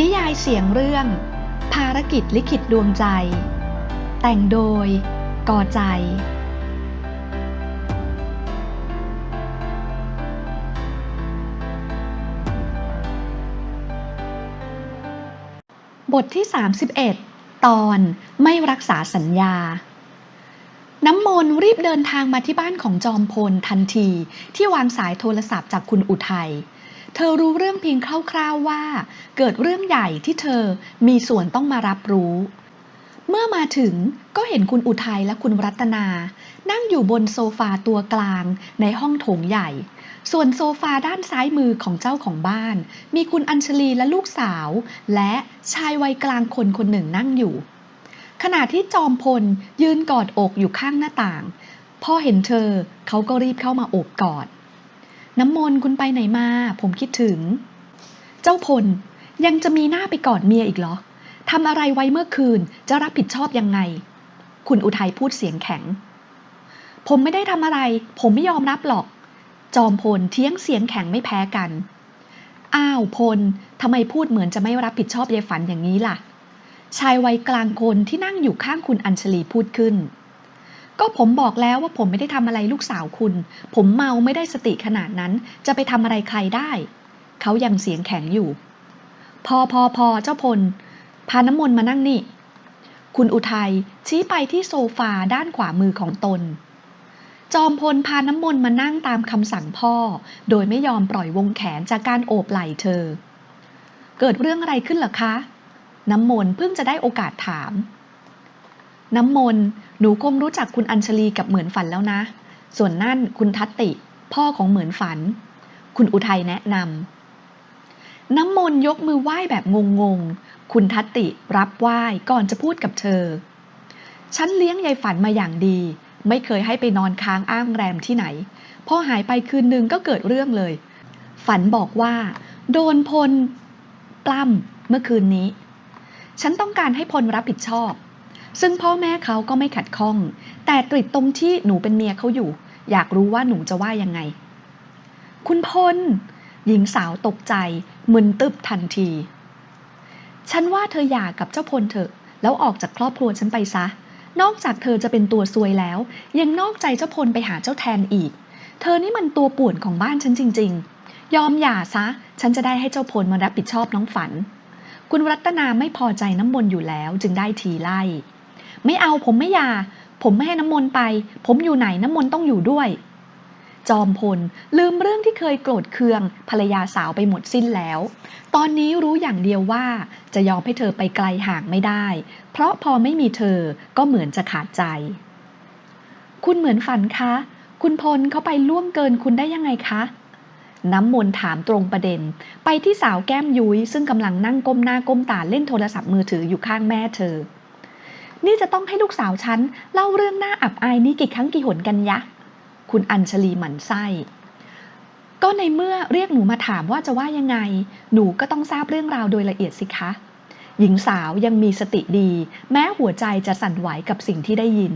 นิยายเสียงเรื่อง ภารกิจลิขิตดวงใจ แต่งโดยกอใจ บทที่ 31 ตอนไม่รักษาสัญญา น้ำมนรีบเดินทางมาที่บ้านของจอมพลทันทีที่วางสายโทรศัพท์จากคุณอุทัย เธอรู้เรื่องเพียงคร่าวๆว่า เกิดเรื่องใหญ่ที่เธอมีส่วนต้องมารับรู้ เมื่อมาถึงก็เห็นคุณอุทัยและคุณรัตนา นั่งอยู่บนโซฟาตัวกลางในห้องโถงใหญ่ ส่วนโซฟาด้านซ้ายมือของเจ้าของบ้าน มีคุณอัญชลีและลูกสาว และชายวัยกลางคนคนหนึ่งนั่งอยู่ ขณะที่จอมพลยืนกอดอกอยู่ข้างหน้าต่าง พอเห็นเธอเขาก็รีบเข้ามาโอบกอด น้ำมนต์คุณไปไหนมา ผมคิดถึง เจ้าพลยังจะมีหน้าไปกอดเมียอีกเหรอทำอะไรไว้เมื่อคืนจะรับผิดชอบยังไง คุณอุทัยพูดเสียงแข็ง ผมไม่ได้ทำอะไร ผมไม่ยอมรับหรอก จอมพลเทียงเสียงแข็งไม่แพ้กัน อ้าวพลทำไมพูดเหมือนจะไม่รับผิดชอบยายฝันอย่างนี้ล่ะ ชายวัยกลางคนที่นั่งอยู่ข้างคุณอัญชลีพูดขึ้น ก็ผมบอกแล้วว่าผมไม่ได้ทำอะไรลูกสาวคุณ ผมเมาไม่ได้สติขนาดนั้น จะไปทำอะไรใครได้ เขายังเสียงแข็งอยู่ พอพอพอเจ้าพล พาน้ำมนต์มานั่งนี่ คุณอุทัยชี้ไปที่โซฟาด้านขวามือของตน จอมพลพาน้ำมนต์มานั่งตามคำสั่งพ่อ โดยไม่ยอมปล่อยวงแขนจากการโอบไหล่เธอ เกิดเรื่องอะไรขึ้นหรอคะ น้ำมนต์เพิ่งจะได้โอกาสถามน้ำมนต์ หนูคงรู้จักคุณอัญชลีกับเหมือนฝันแล้วนะ ส่วนนั่นคุณทัตติ พ่อของเหมือนฝัน คุณอุทัยแนะนำน้ำมนยกมือไหว้แบบงงๆ คุณทัตติรับไหว้ก่อนจะพูดกับเธอ ฉันเลี้ยงยายฝันมาอย่างดี ไม่เคยให้ไปนอนค้างอ้างแรมที่ไหน พอหายไปคืนนึงก็เกิดเรื่องเลย ฝันบอกว่า โดนพลปล้ำเมื่อคืนนี้ ฉันต้องการให้พลรับผิดชอบ ซึ่งพ่อแม่เขาก็ไม่ขัดข้อง แต่ตริดตรงที่หนูเป็นเมียเขาอยู่ อยากรู้ว่าหนูจะว่ายังไง คุณพล หญิงสาวตกใจ มึนตึบทันที ฉันว่าเธอหย่ากับเจ้าพลเถอะ แล้วออกจากครอบครัวฉันไปซะ นอกจากเธอจะเป็นตัวซวยแล้ว ยังนอกใจเจ้าพลไปหาเจ้าแทนอีก เธอนี่มันตัวป่วนของบ้านฉันจริง ๆ ยอมหย่าซะ ฉันจะได้ให้เจ้าพลมารับผิดชอบน้องฝันคุณรัตนาไม่พอใจน้ำมนต์อยู่แล้วจึงได้ทีไล่ ไม่เอาผมไม่ยา ผมไม่ให้น้ำมนต์ไป ผมอยู่ไหนน้ำมนต์ต้องอยู่ด้วย จอมพลลืมเรื่องที่เคยโกรธเคืองภรรยาสาวไปหมดสิ้นแล้ว ตอนนี้รู้อย่างเดียวว่าจะยอมให้เธอไปไกลห่างไม่ได้ เพราะพอไม่มีเธอก็เหมือนจะขาดใจ คุณเหมือนฝันคะ คุณพลเขาไปล่วงเกินคุณได้ยังไงคะน้ำมนต์ถามตรงประเด็น ไปที่สาวแก้มยุ้ยซึ่งกำลังนั่งก้มหน้าก้มตาเล่นโทรศัพท์มือถืออยู่ข้างแม่เธอ นี่จะต้องให้ลูกสาวฉันเล่าเรื่องหน้าอับอายนี้กี่ครั้งกี่หนกันยะ คุณอัญชลีหมั่นไส้ ก็ในเมื่อเรียกหนูมาถามว่าจะว่ายังไง หนูก็ต้องทราบเรื่องราวโดยละเอียดสิคะ หญิงสาวยังมีสติดี แม้หัวใจจะสั่นไหวกับสิ่งที่ได้ยิน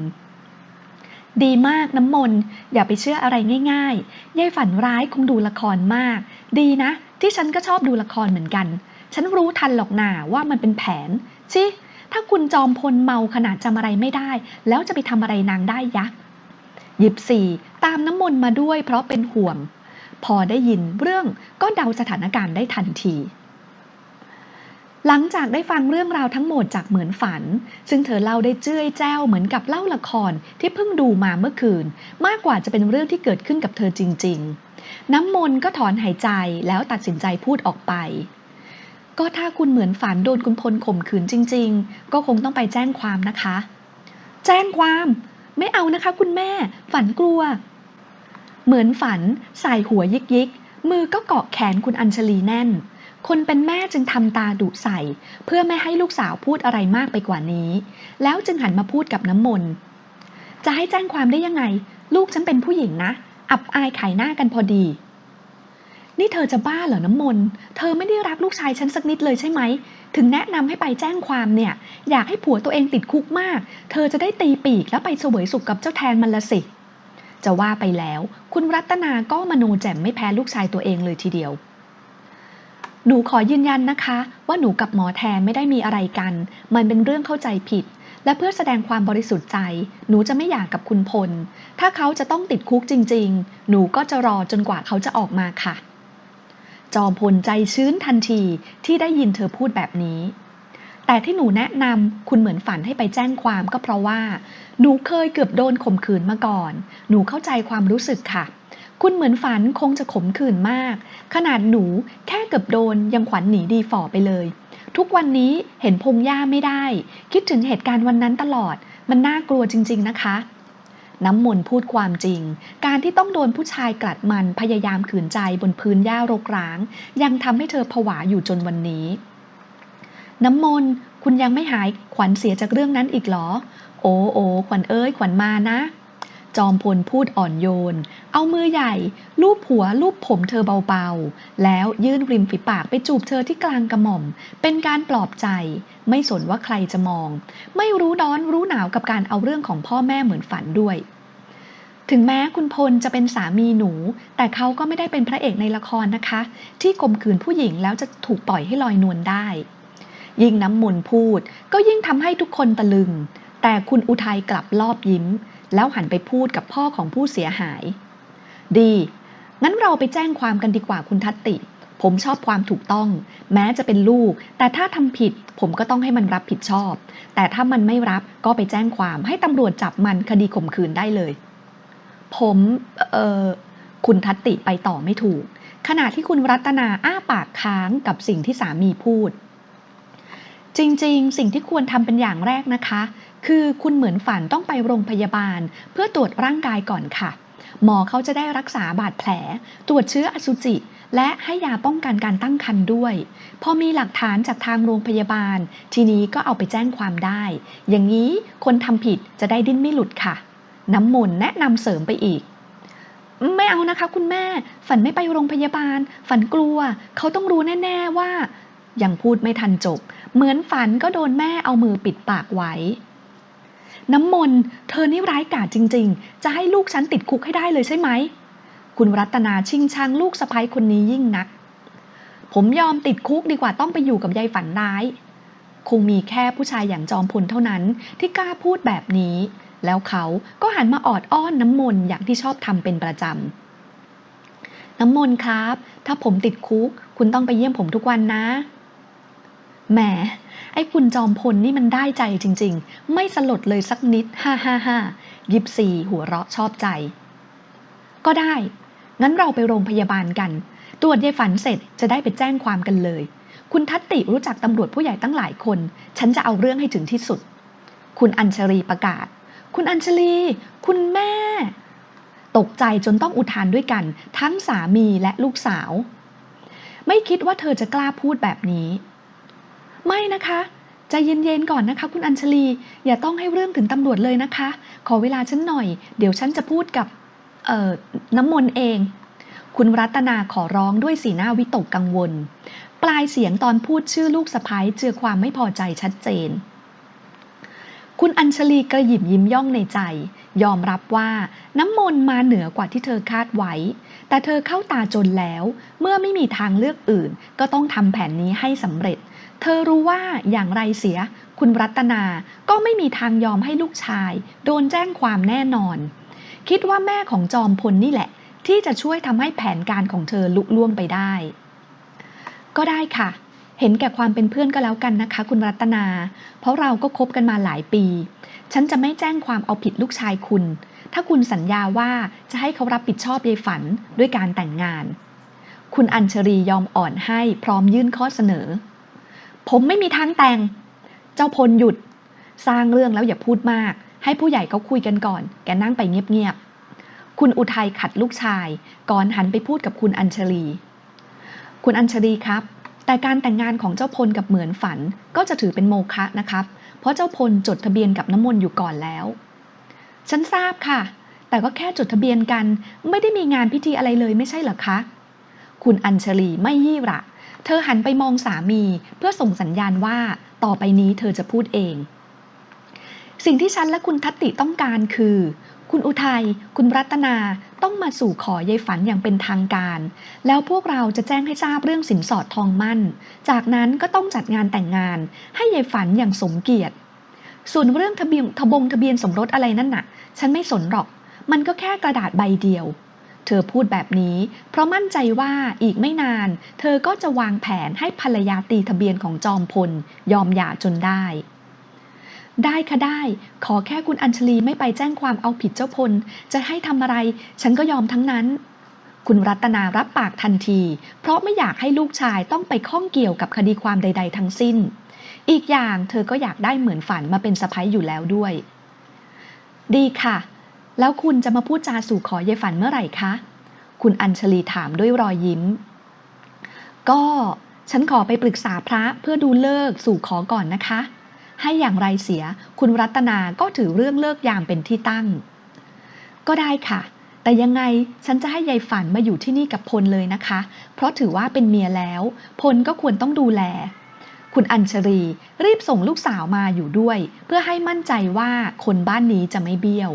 ดีมากน้ำมนต์อย่าไปเชื่ออะไรง่ายๆยายฝันร้ายคงดูละครมาก ดีนะ ที่ฉันก็ชอบดูละครเหมือนกัน ฉันรู้ทันหรอกหนาว่ามันเป็นแผนชิ ถ้าคุณจอมพลเมาขนาดจำอะไรไม่ได้ แล้วจะไปทำอะไรนางได้ยะหยิบสี่ตามน้ำมนต์มาด้วยเพราะเป็นห่วง พอได้ยินเรื่องก็เดาสถานการณ์ได้ทันทีหลังจากได้ฟังเรื่องราวทั้งหมดจากเหมือนฝัน ซึ่งเธอเล่าได้เจ้ยแจ้วเหมือนกับเล่าละครที่เพิ่งดูมาเมื่อคืน มากกว่าจะเป็นเรื่องที่เกิดขึ้นกับเธอจริง ๆ น้ำมนต์ก็ถอนหายใจแล้วตัดสินใจพูดออกไป ก็ถ้าคุณเหมือนฝันโดนคุณพลข่มขืนจริง ๆ ก็คงต้องไปแจ้งความนะคะ แจ้งความไม่เอานะคะ คุณแม่ ฝันกลัว เหมือนฝันใส่หัวยิกยิกมือก็เกาะแขนคุณอัญชลีแน่น คนเป็นแม่จึงทำตาดุใส่ เพื่อไม่ให้ลูกสาวพูดอะไรมากไปกว่านี้ แล้วจึงหันมาพูดกับน้ำมนต์จะให้แจ้งความได้ยังไง ลูกฉันเป็นผู้หญิงนะ อับอายขายหน้ากันพอดี นี่เธอจะบ้าเหรอน้ำมนต์ เธอไม่ได้รักลูกชายฉันสักนิดเลยใช่ไหม ถึงแนะนำให้ไปแจ้งความเนี่ย อยากให้ผัวตัวเองติดคุกมาก เธอจะได้ตีปีกแล้วไปเสวยสุขกับเจ้าแทนมันละสิ จะว่าไปแล้ว คุณรัตนาก็มโนแจ่มไม่แพ้ลูกชายตัวเองเลยทีเดียว หนูขอยืนยันนะคะ ว่าหนูกับหมอแทนไม่ได้มีอะไรกัน มันเป็นเรื่องเข้าใจผิดและเพื่อแสดงความบริสุทธิ์ใจ หนูจะไม่อยากกับคุณพล ถ้าเขาจะต้องติดคุกจริง ๆ หนูก็จะรอจนกว่าเขาจะออกมาค่ะ จอมพลใจชื้นทันทีที่ได้ยินเธอพูดแบบนี้ แต่ที่หนูแนะนำคุณเหมือนฝันให้ไปแจ้งความก็เพราะว่า หนูเคยเกือบโดนข่มขืนมาก่อน หนูเข้าใจความรู้สึกค่ะ คุณเหมือนฝันคงจะขมขื่นมาก ขนาดหนูแค่เกือบโดนยังขวัญหนีดีฝ่อไปเลย ทุกวันนี้เห็นพงหญ้าไม่ได้ คิดถึงเหตุการณ์วันนั้นตลอด มันน่ากลัวจริง ๆ นะคะ น้ำมนต์พูดความจริง การที่ต้องโดนผู้ชายกลัดมันพยายามขืนใจบนพื้นหญ้ารกร้าง ยังทำให้เธอผวาอยู่จนวันนี้ น้ำมนต์คุณยังไม่หายขวัญเสียจากเรื่องนั้นอีกเหรอ โอ้โอ้ขวัญเอ้ยขวัญมานะ จอมพลพูดอ่อนโยน เอามือใหญ่ลูบหัวลูบผมเธอเบาๆ แล้วยื่นริมฝีปากไปจูบเธอที่กลางกระหม่อม เป็นการปลอบใจ ไม่สนว่าใครจะมอง ไม่รู้ร้อนรู้หนาวกับการเอาเรื่องของพ่อแม่เหมือนฝันด้วย ถึงแม้คุณพลจะเป็นสามีหนู แต่เขาก็ไม่ได้เป็นพระเอกในละครนะคะ ที่ข่มขืนผู้หญิงแล้วจะถูกปล่อยให้ลอยนวลได้ยิ่งน้ำมนต์พูดก็ยิ่งทำให้ทุกคนตะลึง แต่คุณอุทัยกลับรอบยิ้ม แล้วหันไปพูดกับพ่อของผู้เสียหาย ดี งั้นเราไปแจ้งความกันดีกว่าคุณทัตติ ผมชอบความถูกต้อง แม้จะเป็นลูก แต่ถ้าทำผิด ผมก็ต้องให้มันรับผิดชอบ แต่ถ้ามันไม่รับก็ไปแจ้งความให้ตำรวจจับมันคดีข่มขืนได้เลย ผมเออคุณทัตติไปต่อไม่ถูก ขณะที่คุณรัตนาอ้าปากค้างกับสิ่งที่สามีพูด จริง ๆ สิ่งที่ควรทำเป็นอย่างแรกนะคะ คือคุณเหมือนฝันต้องไปโรงพยาบาล เพื่อตรวจร่างกายก่อนค่ะ หมอเขาจะได้รักษาบาดแผล ตรวจเชื้ออสุจิ และให้ยาป้องกันการตั้งครรภ์ด้วย พอมีหลักฐานจากทางโรงพยาบาล ทีนี้ก็เอาไปแจ้งความได้ อย่างนี้คนทำผิดจะได้ดิ้นไม่หลุดค่ะ น้ำมนต์แนะนำเสริมไปอีกไม่เอานะคะ คุณแม่ฝันไม่ไปโรงพยาบาล ฝันกลัว เขาต้องรู้แน่ ๆว่ายังพูดไม่ทันจบ เหมือนฝันก็โดนแม่เอามือปิดปากไว้ น้ำมนต์เธอนี่ร้ายกาจจริง ๆ จะให้ลูกฉันติดคุกให้ได้เลยใช่ไหม คุณรัตนาชิงชังลูกสะใภ้คนนี้ยิ่งนัก ผมยอมติดคุกดีกว่าต้องไปอยู่กับยายฝันร้าย คงมีแค่ผู้ชายอย่างจอมพลเท่านั้นที่กล้าพูดแบบนี้ แล้วเขาก็หันมาออดอ้อนน้ำมนต์อย่างที่ชอบทำเป็นประจำน้ำมนต์ครับ ถ้าผมติดคุก คุณต้องไปเยี่ยมผมทุกวันนะ แหม ไอ้คุณจอมพลนี่มันได้ใจจริง ๆ ไม่สลดเลยสักนิด ฮ่าฮ่าฮ่ายิบซีหัวเราะชอบใจ ก็ได้ งั้นเราไปโรงพยาบาลกัน ตรวจยายฝันเสร็จจะได้ไปแจ้งความกันเลย คุณทัตติรู้จักตำรวจผู้ใหญ่ตั้งหลายคน ฉันจะเอาเรื่องให้ถึงที่สุด คุณอัญชลีประกาศ คุณอัญชลี คุณแม่ ตกใจจนต้องอุทานด้วยกัน ทั้งสามีและลูกสาว ไม่คิดว่าเธอจะกล้าพูดแบบนี้ ไม่นะคะใจเย็นๆก่อนนะคะ คุณอัญชลี อย่าต้องให้เรื่องถึงตำรวจเลยนะคะ ขอเวลาฉันหน่อย เดี๋ยวฉันจะพูดกับเอ่อน้ำมนต์เอง คุณรัตนาขอร้องด้วยสีหน้าวิตกกังวล ปลายเสียงตอนพูดชื่อลูกสะพ้ายเจือความไม่พอใจชัดเจน คุณอัญชลีกระหยิบยิ้มย่องในใจ ยอมรับว่าน้ำมนต์มาเหนือกว่าที่เธอคาดไว้ แต่เธอเข้าตาจนแล้ว เมื่อไม่มีทางเลือกอื่น ก็ต้องทำแผนนี้ให้สำเร็จ เธอรู้ว่าอย่างไรเสีย คุณรัตนาก็ไม่มีทางยอมให้ลูกชาย โดนแจ้งความแน่นอน คิดว่าแม่ของจอมพลนี่แหละ ที่จะช่วยทำให้แผนการของเธอลุล่วงไปได้ ก็ได้ค่ะ เห็นแก่ความเป็นเพื่อนก็แล้วกันนะคะ คุณรัตนา เพราะเราก็คบกันมาหลายปี ฉันจะไม่แจ้งความเอาผิดลูกชายคุณ ถ้าคุณสัญญาว่าจะให้เขารับผิดชอบยายฝันด้วยการแต่งงาน คุณอัญชรียอมอ่อนให้พร้อมยื่นข้อเสนอ ผมไม่มีทางแต่ง เจ้าพลหยุด สร้างเรื่องแล้วอย่าพูดมาก ให้ผู้ใหญ่เขาคุยกันก่อน แกนั่งไปเงียบๆ คุณอุทัยขัดลูกชาย ก่อนหันไปพูดกับคุณอัญชลี คุณอัญชลีครับ แต่การแต่งงานของเจ้าพลกับเหมือนฝันก็จะถือเป็นโมฆะนะครับ เพราะเจ้าพลจดทะเบียนกับน้ำมนต์อยู่ก่อนแล้ว ฉันทราบค่ะ แต่ก็แค่จดทะเบียนกัน ไม่ได้มีงานพิธีอะไรเลยไม่ใช่เหรอคะ คุณอัญชลีไม่ยี่ระ เธอหันไปมองสามีเพื่อส่งสัญญาณว่าต่อไปนี้เธอจะพูดเอง สิ่งที่ฉันและคุณทัตติต้องการคือ คุณอุทัย คุณรัตนา ต้องมาสู่ขอยายฝันอย่างเป็นทางการ แล้วพวกเราจะแจ้งให้ทราบเรื่องสินสอดทองมั่น จากนั้นก็ต้องจัดงานแต่งงาน ให้ยายฝันอย่างสมเกียรติ ส่วนเรื่องทะเบียนทะบงทะเบียนสมรสอะไรนั่นน่ะ ฉันไม่สนหรอก มันก็แค่กระดาษใบเดียว เธอพูดแบบนี้ เพราะมั่นใจว่าอีกไม่นาน เธอก็จะวางแผนให้ภรรยาตีทะเบียนของจอมพลยอมหย่าจนได้ ได้ค่ะได้ ขอแค่คุณอัญชลีไม่ไปแจ้งความเอาผิดเจ้าพล จะให้ทำอะไร ฉันก็ยอมทั้งนั้น คุณรัตนารับปากทันที เพราะไม่อยากให้ลูกชายต้องไปข้องเกี่ยวกับคดีความใด ๆ ทั้งสิ้น อีกอย่างเธอก็อยากได้เหมือนฝันมาเป็นสะพ้ยอยู่แล้วด้วย ดีค่ะ แล้วคุณจะมาพูดจาสู่ขอยายฝันเมื่อไหร่คะ คุณอัญชลีถามด้วยรอยยิ้ม ก็ฉันขอไปปรึกษาพระเพื่อดูเลิกสู่ขอก่อนนะคะ ให้อย่างไรเสีย คุณรัตนาก็ถือเรื่องเลิกยามเป็นที่ตั้ง ก็ได้ค่ะ แต่ยังไงฉันจะให้ยายฝันมาอยู่ที่นี่กับพลเลยนะคะ เพราะถือว่าเป็นเมียแล้ว พลก็ควรต้องดูแล คุณอัญชรีรีบส่งลูกสาวมาอยู่ด้วย เพื่อให้มั่นใจว่าคนบ้านนี้จะไม่เบี้ยว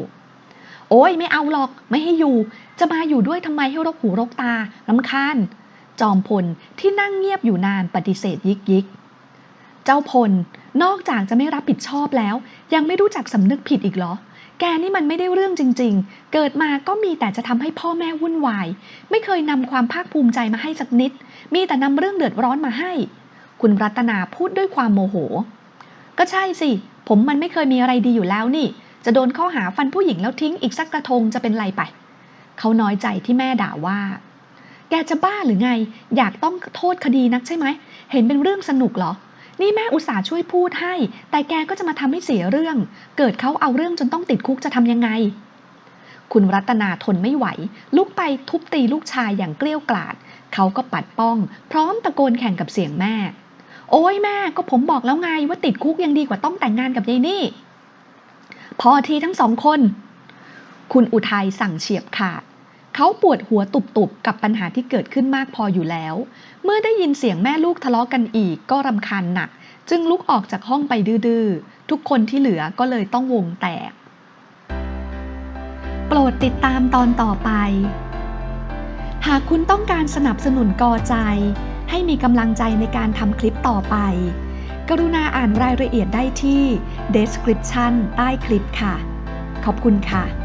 โอ้ยไม่เอาหรอก ไม่ให้อยู่ จะมาอยู่ด้วยทำไมให้รกหูรกตาลำคาญจอมพลที่นั่งเงียบอยู่นานปฏิเสธยิกยิก เจ้าพล นอกจากจะไม่รับผิดชอบแล้ว ยังไม่รู้จักสำนึกผิดอีกเหรอ แกนี่มันไม่ได้เรื่องจริง ๆ เกิดมาก็มีแต่จะทำให้พ่อแม่วุ่นวาย ไม่เคยนำความภาคภูมิใจมาให้สักนิด มีแต่นำเรื่องเดือดร้อนมาให้ คุณรัตนาพูดด้วยความโมโห ก็ใช่สิ ผมมันไม่เคยมีอะไรดีอยู่แล้วนี่ จะโดนข้อหาฟันผู้หญิงแล้วทิ้งอีกสักกระทงจะเป็นไรไป เขาน้อยใจที่แม่ด่าว่าแกจะบ้าหรือไง อยากต้องโทษคดีนักใช่ไหม เห็นเป็นเรื่องสนุกเหรอ นี่แม่อุตส่าห์ช่วยพูดให้ แต่แกก็จะมาทำให้เสียเรื่อง เกิดเขาเอาเรื่องจนต้องติดคุกจะทำยังไง คุณรัตนาทนไม่ไหว ลุกไปทุบตีลูกชายอย่างเกลี้ยกล่อดเขาก็ปัดป้อง พร้อมตะโกนแข่งกับเสียงแม่ โอ้ยแม่ก็ผมบอกแล้วไงว่าติดคุกยังดีกว่าต้องแต่งงานกับยายนี่ พอทีทั้งสองคน คุณอุทัยสั่งเฉียบขาด เขาปวดหัวตุบๆ กับปัญหาที่เกิดขึ้นมากพออยู่แล้ว เมื่อได้ยินเสียงแม่ลูกทะเลาะกันอีกก็รำคาญหนัก จึงลุกออกจากห้องไปดื้อๆ ทุกคนที่เหลือก็เลยต้องวงแตก โปรดติดตามตอนต่อไป หากคุณต้องการสนับสนุนกอใจ ให้มีกำลังใจในการทำคลิปต่อไป กรุณาอ่านรายละเอียดได้ที่ description ใต้คลิปค่ะ ขอบคุณค่ะ